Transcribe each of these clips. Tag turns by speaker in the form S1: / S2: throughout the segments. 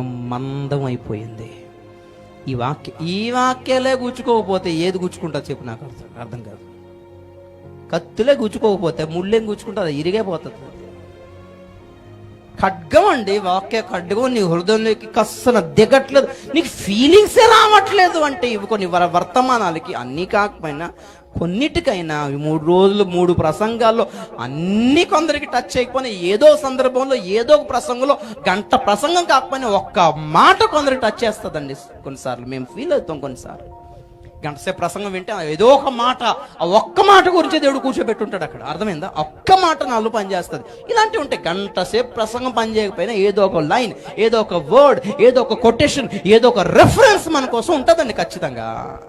S1: మందం అయిపోయింది ఈ వాక్య ఈ వాక్యాలే గుచ్చుకోకపోతే ఏది గుచ్చుకుంటా చెప్పు నాకు అర్థం అర్థం కాదు. కత్తులే గుచ్చుకోకపోతే ముళ్ళేం గుచ్చుకుంటుంది ఇరిగే పోతుంది. ఖడ్గం అండి వాక్య ఖడ్గం. నీ హృదయంలోకి కස්සన దిగట్లేదు. నీకు ఫీలింగ్సే రావట్లేదు అంటే ఇవి కొన్ని వర- వర్తమానాలకి అన్నీ కాకపోయినా కొన్నిటికైనా మూడు రోజులు మూడు ప్రసంగాల్లో అన్ని కొందరికి టచ్ చేయకపోయినా ఏదో సందర్భంలో ఏదో ఒక ప్రసంగంలో గంట ప్రసంగం కాకపోయినా ఒక్క మాట కొందరికి టచ్ చేస్తుందండి కొన్నిసార్లు. మేము ఫీల్ అవుతాం కొన్నిసార్లు. గంటసేపు ప్రసంగం వింటే ఏదో ఒక మాట ఆ ఒక్క మాట గురించి దేవుడు కూర్చోబెట్టుంటాడు అక్కడ. అర్థమైందా? ఒక్క మాట నాలుగు పనిచేస్తుంది. ఇలాంటివి ఉంటాయి గంటసేపు ప్రసంగం పని చేయకపోయినా ఏదో ఒక లైన్ ఏదో ఒక వర్డ్ ఏదో ఒక కొటేషన్ ఏదో ఒక రెఫరెన్స్ మన కోసం ఉంటుందండి ఖచ్చితంగా.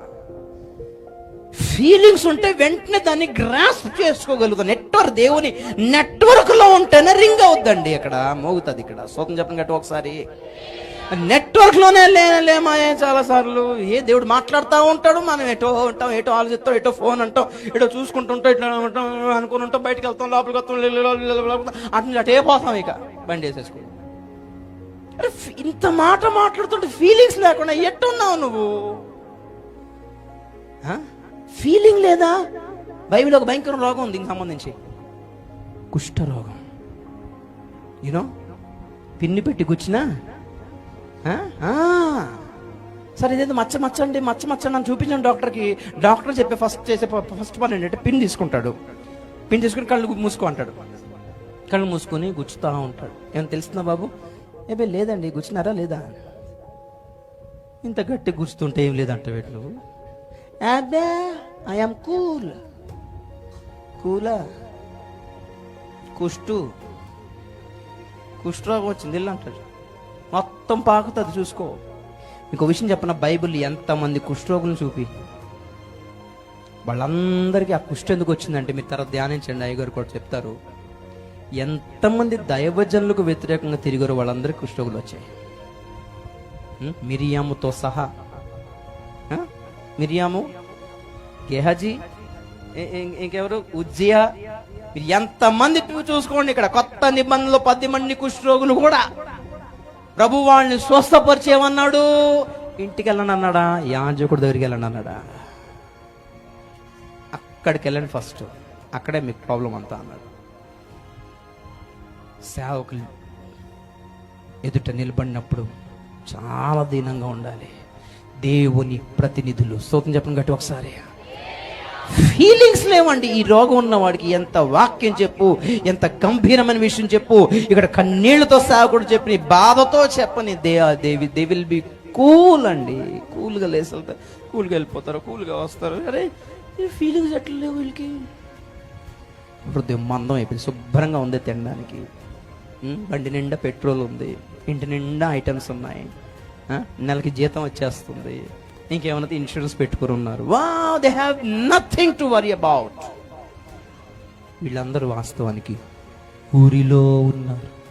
S1: ఫీలింగ్స్ ఉంటే వెంటనే దాన్ని గ్రాస్ప్ చేసుకోగలుగుతాం. నెట్వర్క్ దేవుని నెట్వర్క్లో ఉంటేనే రింగ్ అవుద్దండి ఇక్కడ. మోగుతుంది ఇక్కడ. స్వతం చెప్పండి గట్టి ఒకసారి. నెట్వర్క్లోనే లేమాయే చాలా సార్లు ఏ దేవుడు మాట్లాడుతూ ఉంటాడు? మనం ఎటో ఉంటాం ఎటో ఆలోచిస్తాం ఎటో ఫోన్ అంటాం ఎటో చూసుకుంటుంటాం ఇట్లా ఉంటాం అనుకుని ఉంటాం బయటకు వెళ్తాం లోపలికి వస్తాం అటు అటే పోతాం ఇక. బండి వేసేసుకుని. అరే, ఇంత మాట మాట్లాడుతుంటే ఫీలింగ్స్ లేకుండా ఎట్టున్నావు నువ్వు? ఫీలింగ్ లేదా? బైబిల్ ఒక భయంకర రోగం ఉంది దీనికి సంబంధించి. కుష్ఠరోగం. యూనో పిన్ని పెట్టి కూర్చున్నా? సరే ఇదేదో మచ్చ మచ్చండి మచ్చ మచ్చ అని చూపించాను డాక్టర్కి. డాక్టర్ చెప్పే ఫస్ట్ చేసే ఫస్ట్ పని ఏంటంటే పిన్ తీసుకుంటాడు. పిన్ తీసుకుని కళ్ళు మూసుకో అంటాడు. కళ్ళు మూసుకొని గుచ్చుతా ఉంటాడు. ఏమైనా తెలుస్తుందా బాబు? ఏబే లేదండి. గుచ్చినారా లేదా? ఇంత గట్టి గుచ్చుతుంటే ఏం లేదంట వీటి అబ్బే ఐఎమ్ కూల్ కూలా? కుష్టు. కుష్ఠరోగం వచ్చింది ఇల్లు అంటాడు. మొత్తం పాకుతుంది చూసుకో. మీకు విషయం చెప్పిన? బైబిల్ ఎంతమంది కుష్ఠరోగులను చూపి. వాళ్ళందరికీ ఆ కుష్ఠ ఎందుకు వచ్చిందంటే మీరు తర్వాత ధ్యానించండి అయ్యగారు కూడా చెప్తారు. ఎంతమంది దైవజనులకు వ్యతిరేకంగా తిరిగారు వాళ్ళందరికీ కుష్ఠరోగులు వచ్చాయి. మిరియాముతో సహా. మిరియాము? గెహజీ? ఇంకెవరు? ఉజ్జియా? మీరు ఎంతమంది చూసుకోండి ఇక్కడ కొత్త నిబంధనలు పది మంది కుష్ఠరోగులు కూడా. ప్రభు వాళ్ళని స్వస్థపరిచేమన్నాడు ఇంటికి వెళ్ళండి అన్నాడా యాజకుడి దగ్గరికి వెళ్ళండి అన్నాడా అక్కడికి వెళ్ళండి ఫస్ట్. అక్కడే మీకు ప్రాబ్లం అంతా అన్నాడు. సేవకులు ఎదుట నిలబడినప్పుడు చాలా దీనంగా ఉండాలి. దేవుని ప్రతినిధులు స్తోత్రం చెప్పండి గట్టి ఒకసారి. ఫీలింగ్స్ లేవండి. ఈ రోగం ఉన్నవాడికి ఎంత వాక్యం చెప్పు ఎంత గంభీరమైన విషయం చెప్పు ఇక్కడ కన్నీళ్ళతో సాగుడు చెప్పి నీ బాధతో చెప్పని దే దేవి దే విల్ బి కూల్ అండి. కూల్గా లేసి కూల్గా వెళ్ళిపోతారు కూల్గా వస్తారు. అరే ఫీలింగ్స్ ఎట్లా లేవు వీళ్ళకి? హృదయం మందం అయిపోయింది శుభ్రంగా ఉంది తినడానికి. బండి నిండా పెట్రోల్ ఉంది ఇంటి నిండా ఐటమ్స్ ఉన్నాయి. నెలకి జీతం వచ్చేస్తుంది. ఇంకేమైనా ఇన్సూరెన్స్ పెట్టుకుని ఉన్నారు వా they have nothing to worry about వీళ్ళందరూ వాస్తవానికి ఊరిలో ఉన్నారు.